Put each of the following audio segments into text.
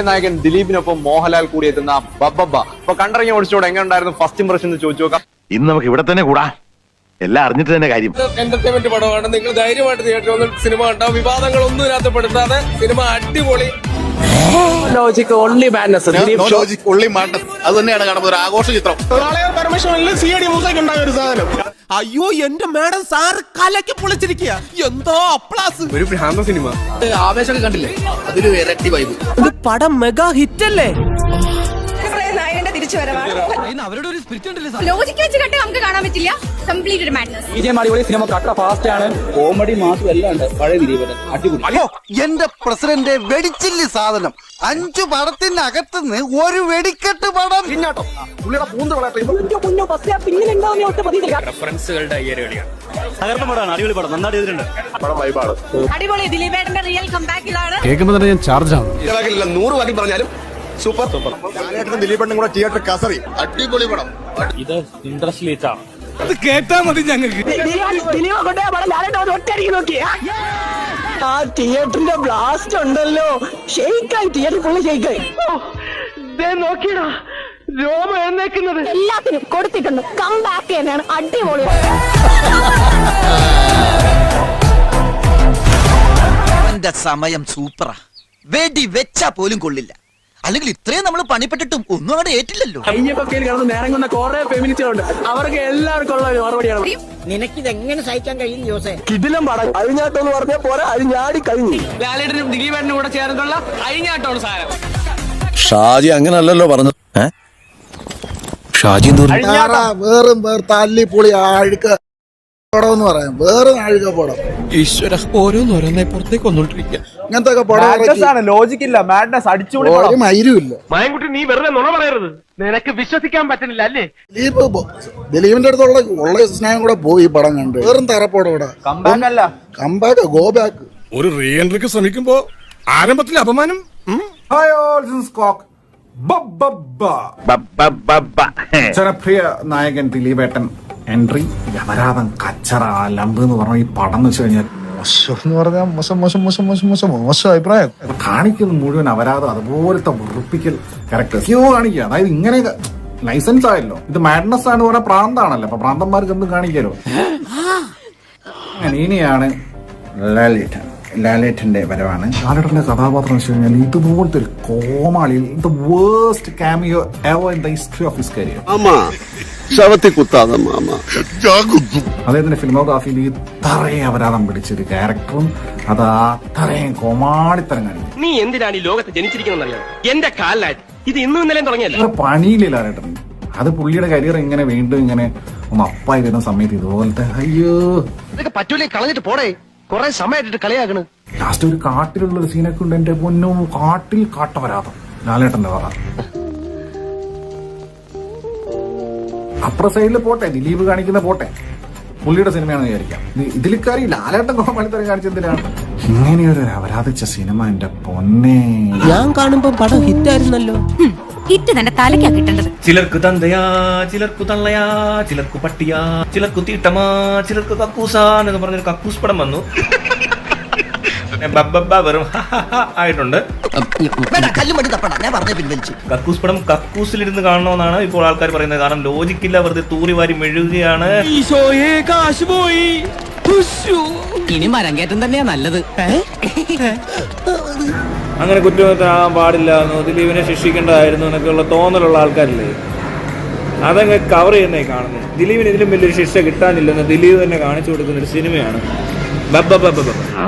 അടിപൊളി നായകൻ ദിലീപിനൊപ്പം മോഹൻലാൽ കൂടി എത്തുന്ന ബബ്ബബ്ബ. അപ്പൊ കണ്ടിറങ്ങി ഓടിച്ചോട് എങ്ങനെ ഉണ്ടായിരുന്നു ഫസ്റ്റ് ഇംപ്രഷൻ എന്ന് ചോദിച്ചു നോക്കാം. ഇന്ന് നമുക്ക് ഇവിടെ തന്നെ കൂടാ. എല്ലാം അറിഞ്ഞിട്ട് തന്നെ കാര്യം. എന്റർടൈൻമെന്റ് പടമാണ്. നിങ്ങൾ ധൈര്യമായിട്ട് തിയേറ്ററിൽ വന്ന് സിനിമ ഉണ്ടാവും വിവാദങ്ങളൊന്നും ഇതിനകത്ത് പെടുത്താതെ സിനിമ അടിപൊളി. Logic only badness Dileep show logic only Mattam അത് തന്നെയാണ് കാണുന്നത്. ഒരു ആഘോഷ ചിത്രം അയ്യോ എന്റെ മാഡം സാറ് കലക്കി പൊളിച്ചിരിക്കുക എന്തോ അപ്ലാസ്. ഒരു ഭ്രാന്ത സിനിമ. ആവേശമൊക്കെ കണ്ടില്ലേ? അതൊരു ഇരട്ടി വൈബ് ഇത് പടം മെഗാ ഹിറ്റ് അല്ലേ? നായകന്റെ തിരിച്ചുവരവാണ് ലോജിക്ക് വെച്ച് കണ്ട് നമുക്ക് കാണാൻ പറ്റില്ല. കംപ്ലീറ്റ് ഒരു മാഡ്നസ് അടിപൊളി സിനിമ കട്ട ഫാസ്റ്റ് ആണ്. കോമഡി മാസം എല്ലാം ഉണ്ട്. പഴയ ദിലീപൻ അടിപൊളി. അയ്യോ എന്റെ പ്രസിഡന്റ് വെടിച്ചില്ല സാധനം. അഞ്ചു പടത്തിനകത്തുനിന്ന് ഒരു വെടിക്കെട്ട് പടം. അടിപൊളി ദിലീപേട്ടന്റെ റിയൽ കമ്പാക്ക് ഇതാണ് കേൾക്കുമ്പോ തന്നെ ഞാൻ ചാർജ് ആണ്. നൂറ് വാക്കി പറഞ്ഞാലും സൂപ്പർ. സൂപ്പർ. ലാലേട്ടനും ദിലീപണ്ണും കൂടെ തിയേറ്റർ കസറി. അടിപൊളി പടം. അത് കേട്ടാ മതി ഞങ്ങൾക്ക്. ആ തിയേറ്ററിന്റെ ബ്ലാസ്റ്റ് ഉണ്ടല്ലോ. ഷെയ്ക്കായി തിയേറ്റർ ഫുള്ള് ഷെയ്ക്കായി. നോക്കിയടാ. രോമ എഴുന്നേക്കുന്നത്. എല്ലാത്തിനും കൊടുത്തിട്ടുണ്ട്. കമ്പാക്ക് തന്നെയാണ്. അടിപൊളി സമയം സൂപ്പറാ. വെടി വെച്ചാ പോലും കൊള്ളില്ല. അല്ലെങ്കിൽ ഇത്രയും നമ്മൾ പണിപ്പെട്ടിട്ടും ഒന്നും അവിടെ ഏറ്റില്ലല്ലോ. കയ്യൊക്കെ കിടന്ന് നേരങ്ങുന്ന കുറെ ഫെമിനിസ്റ്റുകളുണ്ട് അവർക്ക് എല്ലാവർക്കും ഉള്ള ഒരു മറുപടിയാണ് കിടിലം പടം. അഴിഞ്ഞാട്ടം പറഞ്ഞ പോരാ അഴിഞ്ഞാടി കഴിഞ്ഞു. ലാലേട്ടനും ദിലീപേട്ടനും കൂടെ ചേർന്നുള്ള അഴിഞ്ഞാട്ടമാണ് സാധനം ഷാജി അങ്ങനല്ലല്ലോ പറഞ്ഞു? ഷാജി വേറും തല്ലി പൊളി ആഴുക്ക പടം എന്ന് പറയാം. വേറെ ആഴുക പടം. ഈശ്വര ഓരോന്നോരോന്നെ പുറത്തേക്ക് വന്നോണ്ടിരിക്കുക ഇങ്ങനത്തെ ഒക്കെ പടം ആണ് ലോജിക് ഇല്ല. മാഡ്നസ് അടിച്ചുപൊളി ഒരു മൈരും മായൻകുട്ടി നീ വെറുതെ നുണ പറയരുത്. നിനക്ക് വിശ്വസിക്കാൻ പറ്റുന്നില്ല അല്ലേ? ദിലീപ് ദിലീപിന്റെ അടുത്തുള്ള ഉള്ള സ്നേഹം കൂടെ പോയി ഈ പടം കണ്ട്. വെറും തറപ്പോടെ കമ്പാക്ക് അല്ല. കമ്പാക്ക് ഗോ ബാക്ക് ഒരു റീ എൻട്രിക്ക് ശ്രമിക്കുമ്പോ ആരംഭത്തിൽ അപമാനം? ജനപ്രിയ നായകൻ ദിലീപേട്ടൻ എൻട്രി യമരാതൻ കച്ചറ ലമ്പ് എന്ന് പറഞ്ഞ ഈ പടം എന്ന് വെച്ച് കഴിഞ്ഞാൽ മോശം എന്ന് പറഞ്ഞാൽ മോശം മോശം മോശം മോശം മോശം മോശം അഭിപ്രായം. ഇത് കാണിക്കുന്ന മുഴുവൻ അപരാധം അതുപോലത്തെ വെറുപ്പിക്കൽ അയ്യോ കാണിക്കുക. അതായത് ഇങ്ങനെ ലൈസൻസ് ആയല്ലോ. ഇത് മാഡ്നസ് ആണ് പറഞ്ഞ പ്രാന്താണല്ലോ. അപ്പൊ പ്രാന്തന്മാർക്ക് എന്തും കാണിക്കാലോ. ഇനിയാണ് ലാലേട്ടൻ. ലാലേട്ടന്റെ വരവാണ്. ലാലേട്ടന്റെ കഥാപാത്രം വെച്ച് കഴിഞ്ഞാൽ ഇതുപോലത്തെ ഒരു കോമാളിയിൽ the waste cameo ever in the history of his career mama ശവത്തി കുത്താതെ മാമ. അദ്ദേഹത്തിന്റെ ഫിലിമോഗ്രാഫിയിൽ ഇത്രയും അപരാധം പിടിച്ചൊരു ക്യാരക്ടറും അത് അത്രയും കോമാളിത്തരം കാണിക്കും നീ എന്തിനാണ് ഈ ലോകത്ത് ജനിച്ചിരിക്കുന്നത് എന്റെ കാലിലായിട്ട് ഇത് ഇന്നും ഇന്നലെയും തുടങ്ങിയല്ല? വേറെ പണിയില്ല ലാലേട്ടൻ അത് പുള്ളിയുടെ കരിയർ ഇങ്ങനെ വീണ്ടും ഇങ്ങനെ ഒന്ന് അപ്പായി വരുന്ന സമയത്ത് ഇതുപോലത്തെ അയ്യോ. ഇതൊക്കെ പറ്റൂലേ കളഞ്ഞിട്ട് പോടേ. കുറെ സമയമായിട്ട് കളിയാക്കണ്. ലാസ്റ്റ് ഒരു കാട്ടിലുള്ള ഒരു സീനൊക്കെ ഉണ്ട് എന്റെ പൊന്നും കാട്ടിൽ കാട്ടവരാതും ലാലേട്ടന്റെ പറ അപ്പുറ സൈഡിൽ പോട്ടെ ദിലീപ് കാണിക്കുന്ന പോട്ടെ. പുള്ളിയുടെ സിനിമയാണെന്ന് വിചാരിക്കാം. ഇത് ഇതിൽ കയറി ലാലേട്ടൻ കോമാളിത്തരം കാണിച്ചെന്തിനാണ് ഇങ്ങനെയൊരു അപരാധിച്ച സിനിമ എന്റെ പൊന്നെ. ഞാൻ കാണുമ്പോ പടം ഹിറ്റായിരുന്നല്ലോ. ഹിറ്റ് തന്നെ തലയ്ക്കാ കിട്ടേണ്ടത്. ചിലർക്ക് തന്തയാ ചിലർക്ക് തള്ളയാ ചിലർക്ക് പട്ടിയാ ചിലർക്ക് തീട്ടമാ ചിലർക്ക് കക്കൂസാന്ന് പറഞ്ഞൊരു കക്കൂസ് പടം വന്നു. വെറും ഹ ആയിട്ടുണ്ട്. കല്ലും മടി തപ്പണ്ട. ഞാൻ പറഞ്ഞ പിൻവലിച്ചു കക്കൂസ് പടം കക്കൂസിലിരുന്ന് കാണണമെന്നാണ് ഇപ്പോൾ ആൾക്കാർ പറയുന്നത്. കാരണം ലോജിക്കില്ല വെറുതെ തൂറി വാരി മെഴുകുകയാണ്. ഇനി മരങ്കേറ്റം തന്നെയാ നല്ലത്. അങ്ങനെ കുറ്റവാളിയാകാൻ പാടില്ല ദിലീപിനെ ശിക്ഷിക്കേണ്ടതായിരുന്നു എന്നൊക്കെയുള്ള തോന്നലുള്ള ആൾക്കാരില്ലേ? അതങ്ങ് കവർ ചെയ്യുന്നേ കാണുന്നത് ദിലീപിന് ഇതിലും വലിയൊരു ശിക്ഷ കിട്ടാനില്ലെന്ന് ദിലീപ് തന്നെ കാണിച്ചു കൊടുക്കുന്ന ഒരു സിനിമയാണ്.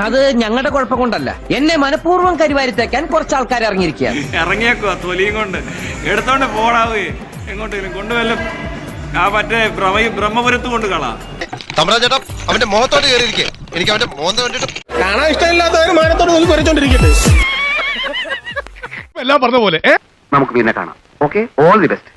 അത് ഞങ്ങളുടെ കുഴപ്പം കൊണ്ടല്ല. എന്നെ മനഃപൂർവം കരിവാരിത്തേക്കാൻ കുറച്ച് ആൾക്കാർ ഇറങ്ങിയിരിക്കുകയാണ് ഇറങ്ങിയേക്കുവാ തൊലിയും കൊണ്ട്. എടുത്തോണ്ട് പോടാവേ എങ്ങോട്ടെങ്കിലും കൊണ്ടുവല്ല ആ മറ്റേ ബ്രഹ്മ ബ്രഹ്മപുരത്ത് കൊണ്ട് കളാ. തമരാജേട്ടാ അവന്റെ മുഖത്തോട്ട് കയറിയിരിക്കേ എനിക്ക് അവന്റെ മോന്ത കണ്ടിട്ട് കാണാൻ ഇഷ്ടമില്ലാത്തവർ മാനത്തോട് നോക്കി കുറച്ചോണ്ടിരിക്കട്ടെ എല്ലാം പറഞ്ഞ പോലെ നമുക്ക് പിന്നെ കാണാം. Okay all the best